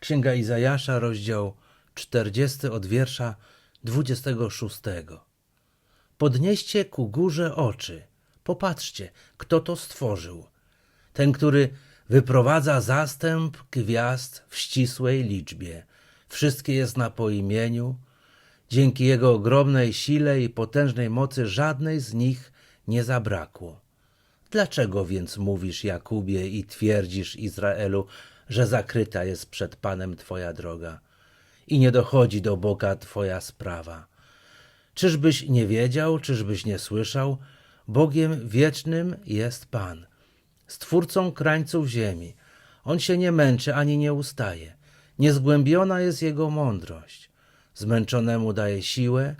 Księga Izajasza, rozdział 40 od wiersza 26. Podnieście ku górze oczy, popatrzcie, kto to stworzył. Ten, który wyprowadza zastęp gwiazd w ścisłej liczbie. Wszystkie jest na poimieniu. Dzięki jego ogromnej sile i potężnej mocy żadnej z nich nie zabrakło. Dlaczego więc mówisz Jakubie i twierdzisz Izraelu, że zakryta jest przed Panem Twoja droga i nie dochodzi do Boga Twoja sprawa? Czyżbyś nie wiedział, czyżbyś nie słyszał? Bogiem wiecznym jest Pan, stwórcą krańców ziemi. On się nie męczy ani nie ustaje. Niezgłębiona jest jego mądrość. Zmęczonemu daje siłę,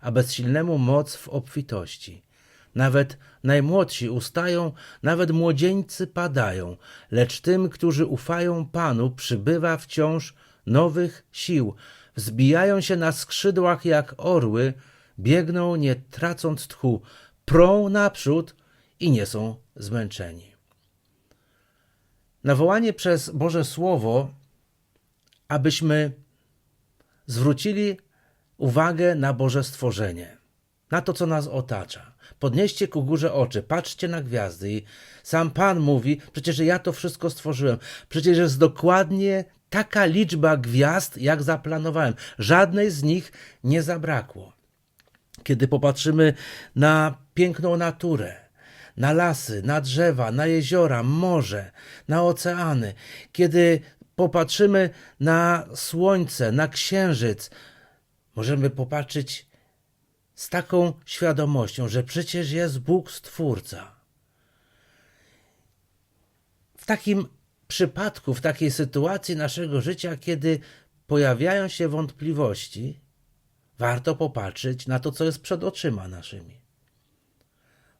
a bezsilnemu moc w obfitości. Nawet najmłodsi ustają, nawet młodzieńcy padają, lecz tym, którzy ufają Panu, przybywa wciąż nowych sił. Wzbijają się na skrzydłach jak orły, biegną nie tracąc tchu, prą naprzód i nie są zmęczeni. Nawołanie przez Boże Słowo, abyśmy zwrócili uwagę na Boże stworzenie, na to, co nas otacza. Podnieście ku górze oczy, patrzcie na gwiazdy i sam Pan mówi, przecież ja to wszystko stworzyłem. Przecież jest dokładnie taka liczba gwiazd, jak zaplanowałem. Żadnej z nich nie zabrakło. Kiedy popatrzymy na piękną naturę, na lasy, na drzewa, na jeziora, morze, na oceany, kiedy popatrzymy na słońce, na księżyc, możemy popatrzeć z taką świadomością, że przecież jest Bóg Stwórca. W takim przypadku, w takiej sytuacji naszego życia, kiedy pojawiają się wątpliwości, warto popatrzeć na to, co jest przed oczyma naszymi.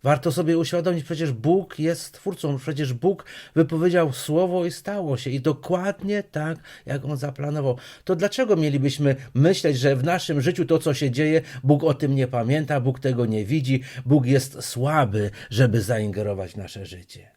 Warto sobie uświadomić, przecież Bóg jest Stwórcą, przecież Bóg wypowiedział słowo i stało się i dokładnie tak, jak On zaplanował. To dlaczego mielibyśmy myśleć, że w naszym życiu to, co się dzieje, Bóg o tym nie pamięta, Bóg tego nie widzi, Bóg jest słaby, żeby zaingerować nasze życie?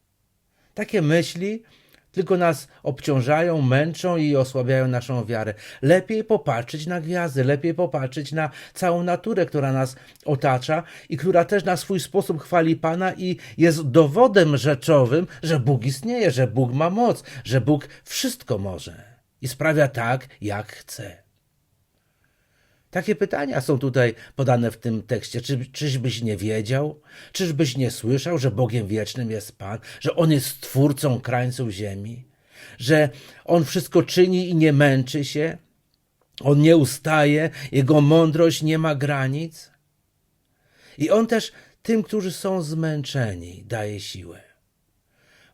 Takie myśli tylko nas obciążają, męczą i osłabiają naszą wiarę. Lepiej popatrzeć na gwiazdy, lepiej popatrzeć na całą naturę, która nas otacza i która też na swój sposób chwali Pana i jest dowodem rzeczowym, że Bóg istnieje, że Bóg ma moc, że Bóg wszystko może i sprawia tak, jak chce. Takie pytania są tutaj podane w tym tekście. Czy, czyżbyś nie wiedział? Czyżbyś nie słyszał, że Bogiem wiecznym jest Pan? Że On jest stwórcą krańców ziemi? Że On wszystko czyni i nie męczy się? On nie ustaje, Jego mądrość nie ma granic? I On też tym, którzy są zmęczeni, daje siłę.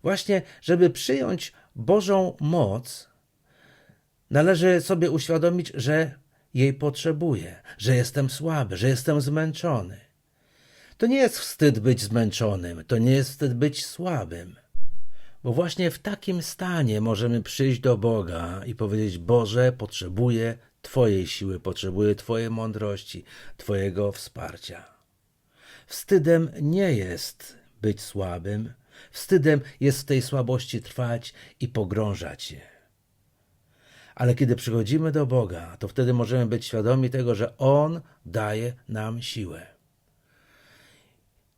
Właśnie, żeby przyjąć Bożą moc, należy sobie uświadomić, że jej potrzebuję, że jestem słaby, że jestem zmęczony. To nie jest wstyd być zmęczonym, to nie jest wstyd być słabym. Bo właśnie w takim stanie możemy przyjść do Boga i powiedzieć: Boże, potrzebuję Twojej siły, potrzebuję Twojej mądrości, Twojego wsparcia. Wstydem nie jest być słabym, wstydem jest w tej słabości trwać i pogrążać się. Ale kiedy przychodzimy do Boga, to wtedy możemy być świadomi tego, że On daje nam siłę.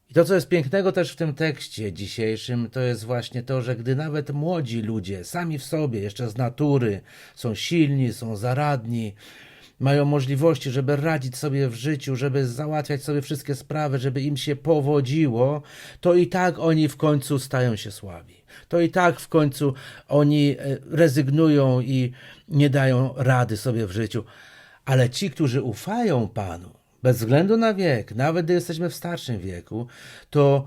I to, co jest pięknego też w tym tekście dzisiejszym, to jest właśnie to, że gdy nawet młodzi ludzie sami w sobie, jeszcze z natury, są silni, są zaradni, mają możliwości, żeby radzić sobie w życiu, żeby załatwiać sobie wszystkie sprawy, żeby im się powodziło, to i tak oni w końcu stają się słabi. To i tak w końcu oni e, rezygnują i nie dają rady sobie w życiu. Ale ci, którzy ufają Panu, bez względu na wiek, nawet gdy jesteśmy w starszym wieku, to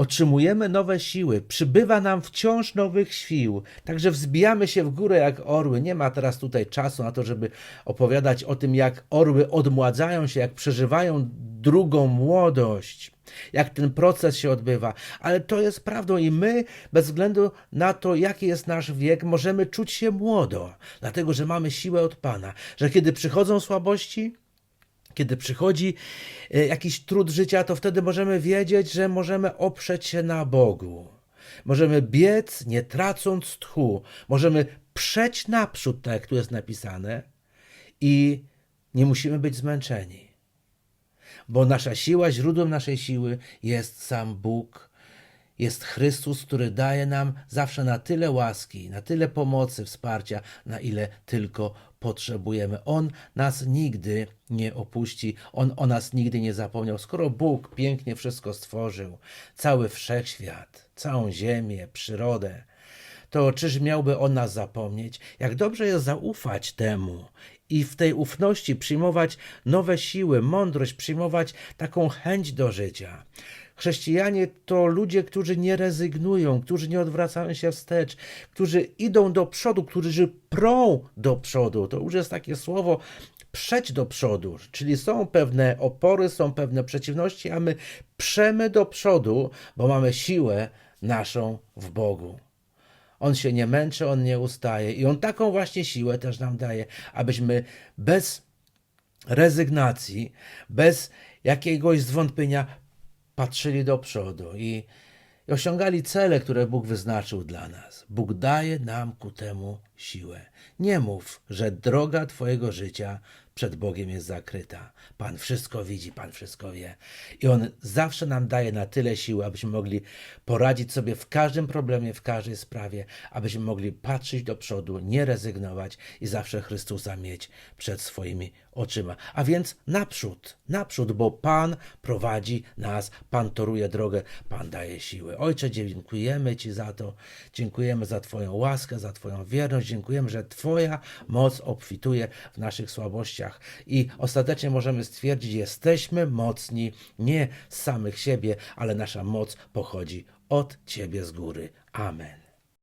otrzymujemy nowe siły, przybywa nam wciąż nowych sił, także wzbijamy się w górę jak orły. Nie ma teraz tutaj czasu na to, żeby opowiadać o tym, jak orły odmładzają się, jak przeżywają drugą młodość, jak ten proces się odbywa, ale to jest prawdą i my, bez względu na to, jaki jest nasz wiek, możemy czuć się młodo, dlatego że mamy siłę od Pana, że kiedy przychodzą słabości, kiedy przychodzi e, jakiś trud życia, to wtedy możemy wiedzieć, że możemy oprzeć się na Bogu. Możemy biec, nie tracąc tchu. Możemy przeć naprzód, tak jak tu jest napisane, i nie musimy być zmęczeni. Bo nasza siła, źródłem naszej siły jest sam Bóg, jest Chrystus, który daje nam zawsze na tyle łaski, na tyle pomocy, wsparcia, na ile tylko potrzebujemy. On nas nigdy nie opuści, On o nas nigdy nie zapomniał. Skoro Bóg pięknie wszystko stworzył, cały wszechświat, całą ziemię, przyrodę, to czyż miałby on nas zapomnieć? Jak dobrze jest zaufać temu i w tej ufności przyjmować nowe siły, mądrość, przyjmować taką chęć do życia. Chrześcijanie to ludzie, którzy nie rezygnują, którzy nie odwracają się wstecz, którzy idą do przodu, którzy prą do przodu. To już jest takie słowo przeć do przodu, czyli są pewne opory, są pewne przeciwności, a my przemy do przodu, bo mamy siłę naszą w Bogu. On się nie męczy, on nie ustaje i on taką właśnie siłę też nam daje, abyśmy bez rezygnacji, bez jakiegoś zwątpienia patrzyli do przodu i, osiągali cele, które Bóg wyznaczył dla nas. Bóg daje nam ku temu siłę. Nie mów, że droga Twojego życia przed Bogiem jest zakryta. Pan wszystko widzi, Pan wszystko wie. I On zawsze nam daje na tyle siły, abyśmy mogli poradzić sobie w każdym problemie, w każdej sprawie, abyśmy mogli patrzeć do przodu, nie rezygnować i zawsze Chrystusa mieć przed swoimi oczyma. A więc naprzód, naprzód, bo Pan prowadzi nas, Pan toruje drogę, Pan daje siłę. Ojcze, dziękujemy Ci za to, dziękujemy za Twoją łaskę, za Twoją wierność, dziękujemy, że Twoja moc obfituje w naszych słabościach i ostatecznie możemy stwierdzić, jesteśmy mocni nie z samych siebie, ale nasza moc pochodzi od Ciebie z góry. Amen.